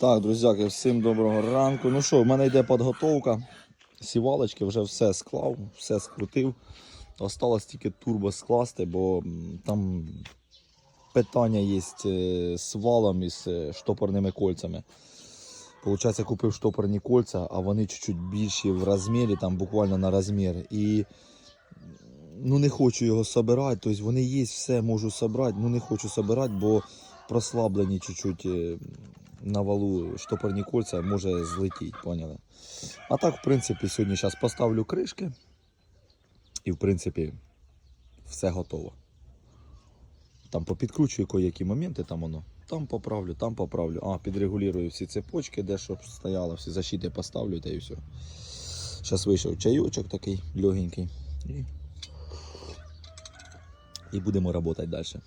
Так, друзяки, всім доброго ранку. Ну що, в мене йде підготовка. Сівалочки вже все склав, все скрутив. Осталось тільки турбо скласти, бо там питання є е, з валом і з е, штопорними кольцями. Получається, купив штопорні кольця, а вони чуть-чуть більші в розмірі, там буквально на розмір. І ну, не хочу його собирати. Тобто вони є, все можу собрати, ну не хочу собирати, бо прослаблені чуть-чуть е, на валу штопорні кольця може злетіти, поняли? А так, в принципі, сьогодні зараз поставлю кришки. І, в принципі, все готово. Там попідкручую кої-які моменти, там воно. Там поправлю, там поправлю. А, підрегулюю всі цепочки, де щоб стояло, всі защити поставлю та і все. Зараз вийшов чайочок такий легенький. І, і будемо працювати далі.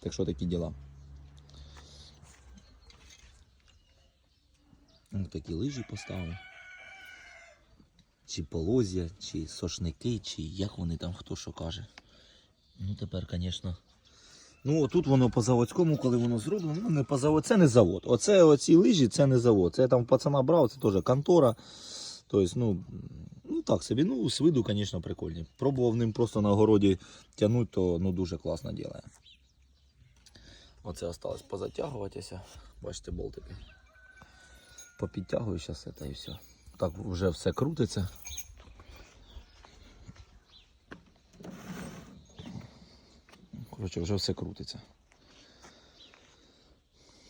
Так що такі діла. Ось такі лижі поставив. Чи полозя, чи сошники, чи як вони там хто що каже. Ну тепер, звісно. Ну, отут воно по заводському, коли воно зроблено, ну не по завод, це не завод. Оце оці лижі, це не завод. Це я там пацана брав, це теж контора. Тобто, ну, ну так собі, ну, з виду, звісно, прикольні. Пробував ним просто на огороді тягнути, то ну, дуже класно ділає. Оце осталось позатягуватися. Бачите, болтики. Попідтягую зараз це і все. Так вже все крутиться. Коротше, вже все крутиться.